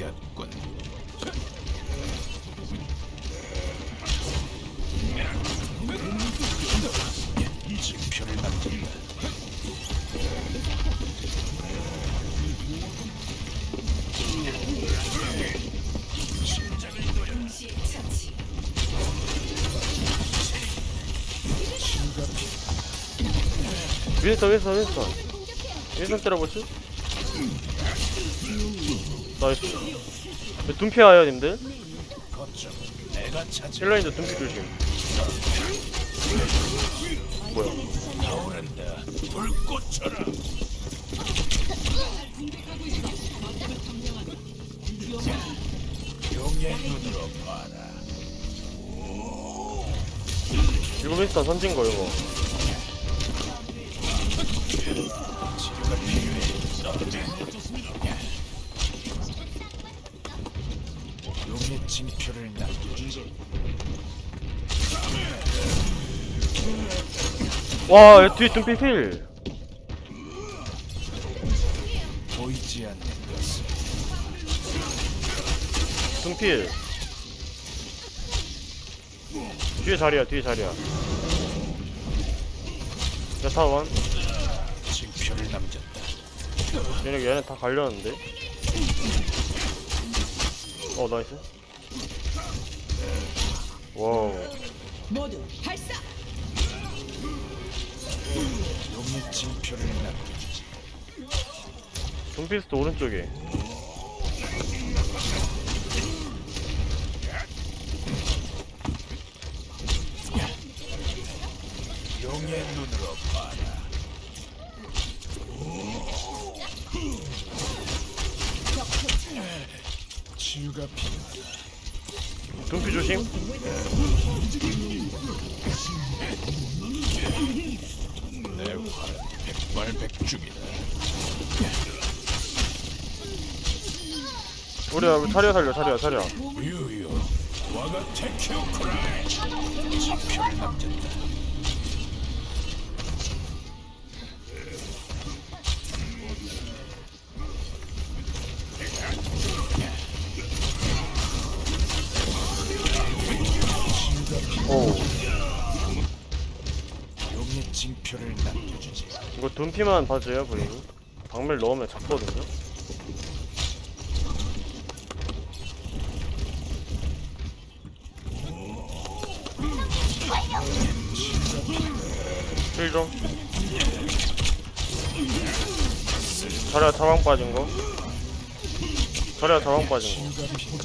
반갑군. 위에서 위에서 위에서 위에서 때려보지? 나이스. 둠피 와요 님들. 힐러인도 둠피 조심. 뭐야? 일곱 인스타 선진 거 이거. 용의 징표를. 와 뒤에 둠피 필. 보이지 않는 것을. 둠필. 뒤에 자리야 뒤에 자리야. 야타원. 징표를 남겼다. 얘네 얘네 다 갈렸는데 어 나이스 와우 모두 발사! 용의 징표를 남겨주지. 둠피스트 오른쪽에 용의 눈으로 봐라. 치유가 필요하다. 둠피 조심 내 활은 백발백중이다. 우리야 우리 차려 살려 차려 차려 유유, 와가 테키오쿠라. 징표를 남겼다. 분피만 봐줘요 브링이 박밀 넣으면 잡거든요. 힐좀. 저려 저방 빠진 거. 저려 저방 빠진 거.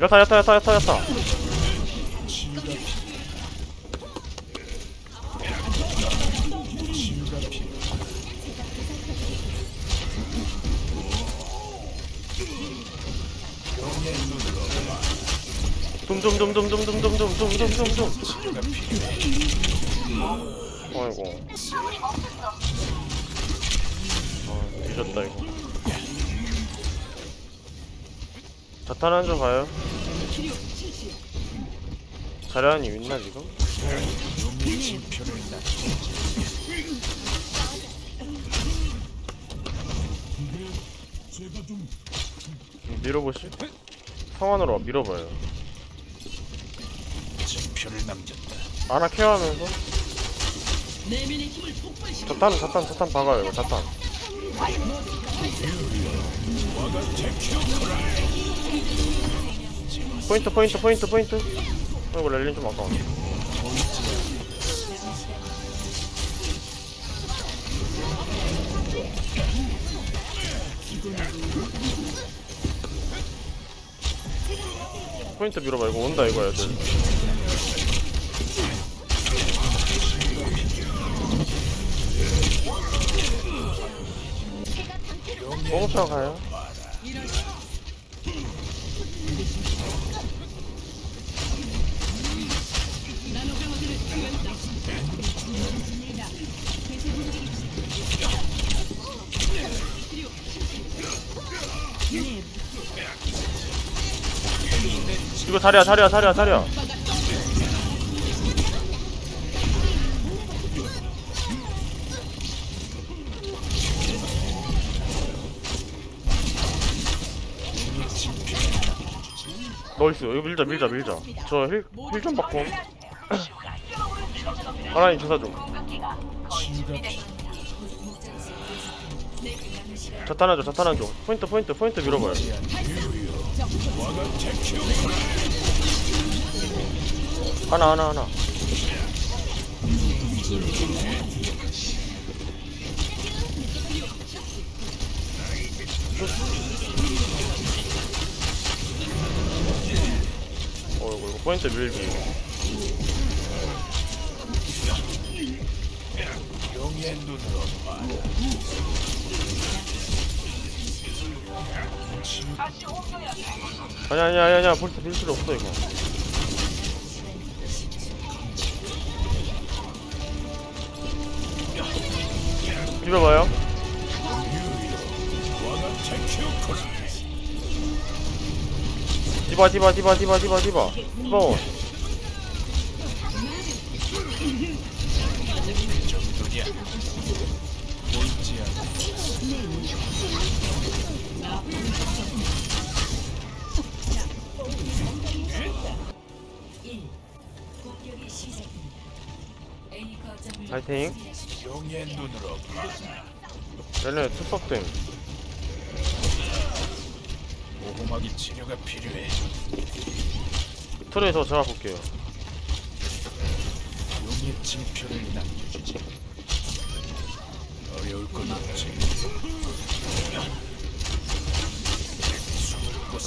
여타 여타 여타 여타 여타. 필요해. 아이고 아 뒤졌다 이거 자탄 한줄 가요 자리안이 있나 지금? 밀어보시 성안으로 밀어봐요 징 표를 남겼다. 아나 케어하면서! 자탄 자탄 자탄 박아요 이거 테키오쿠라. 포인트 포인트 포인트 포인트 아이고 랠린 좀 아까워 포인트 밀어봐 이거 온다 이거 애들 뽕차 가요. 이거 자리야 자리야 자리야 자리야 나이스. 이거 밀자 밀자 밀자. 저힐힐좀 받고. 하나님 주사 좀. 자탄하죠 자탄하죠 포인트 포인트 포인트 밀어봐요. 하나 하나 하나 어이구 이거 포인트 밀기. 아니야 아니야 아니야 아니야. 포인트 밀 필요 없어 이거. 비벼봐요 디바 디바 디바 디바 디바 디바. 디바 정도냐 보이지 않는 파이팅 얘네 투석댐 오고막이 치료가 필요해 틀에서 제가 볼게요. 용의 징표를 남겨주지. 어려울 건 없지.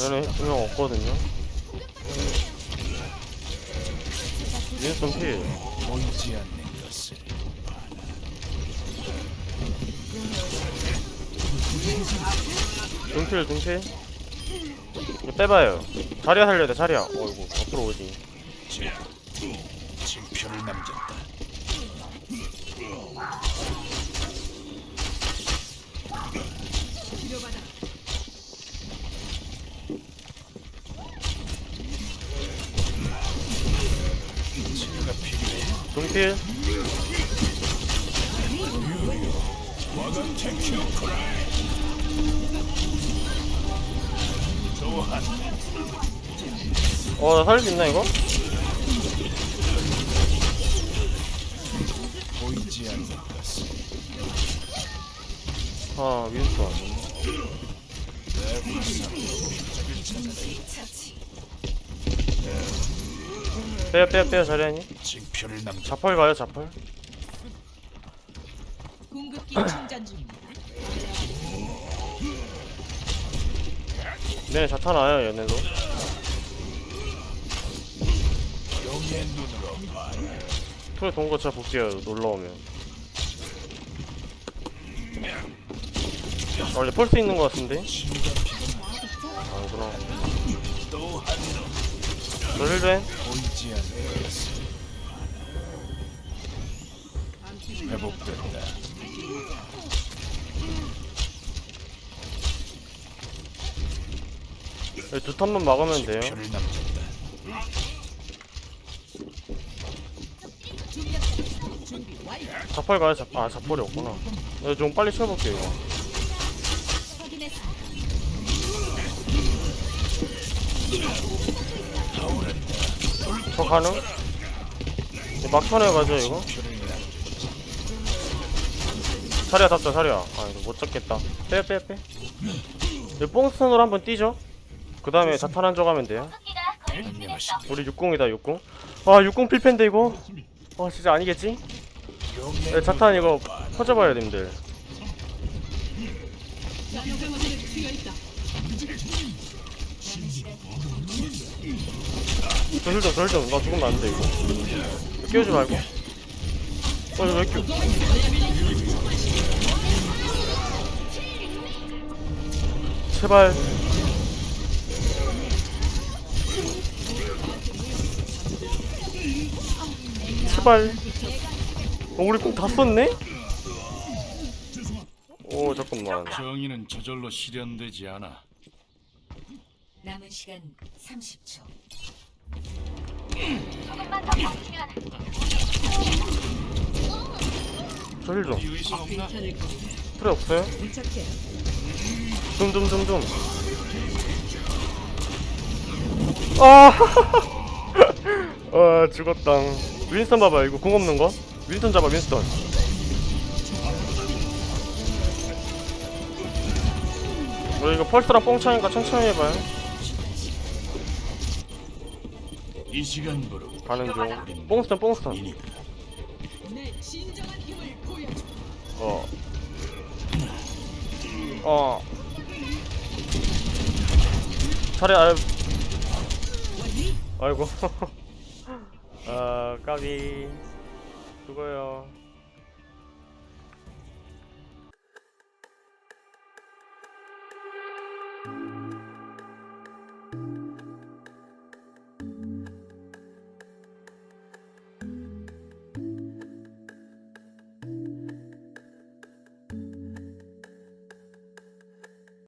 얘네 두명 없거든요. 윈스턴 필 보이지 않는 것을 등필 등필 이거 빼봐요. 자리야 살려야 돼 자리야. 어이구 앞으로 오지. 자, 징표를 남겼다 치료가 필 어 나 살릴 수 있나 이거? 보이지 않는 아 윈스턴 빼요 빼요 빼요 징표를 남겼다 자펄 가요 자펄 궁극기 충전 중입니다. 네 자탄 와요 얘네도. 툴에 동거 제가 볼게요 놀러오면. 아, 원래 펄스 있는 거 같은데? 보이지 않는 것을 회복된다 여기 두 턴만 막으면 돼요. 자펄 가요 자, 아 자펄이 없구나. 네, 좀 빨리 치워볼게요 이거. 저 가능? 네, 막판에 가죠 이거? 자리야 잡자 자리야. 아 이거 못 잡겠다. 빼 빼빼. 이 뽕스턴으로 한번 뛰죠 그 다음에 자탄 한쪽 하면 돼요 우리 60이다 60 아, 60 필패인데 이거? 아, 진짜 아니겠지? 네, 자탄 이거 퍼져봐요, 님들. 나노강화제를 튀어 있다. 저 힐좀, 저 힐좀. 나 죽으면 안 돼, 이거. 끼우지 말고. 어, 이거 왜 끼우? 제발. 제발. 어, 우리 꼭 다 썼네? 오, 잠깐만. 정의는 저절로 실현되지 않아 남은 시간 30초. 저힐 좀. 의심 없나? 괜찮을 거. 틀에 없어요? 부착해. 둠둠둠둠 아, 아 죽었다. 윈스턴 봐봐 이거 궁 없는 거. 윈스턴 잡아 윈스턴. 어 이거 펄스랑 뽕차니까 천천히 해봐요. 이 시간부로 가는 중. 뽕스턴 뽕스턴. 어. 어. 차례 아유. 아이고. 까비. 죽어요.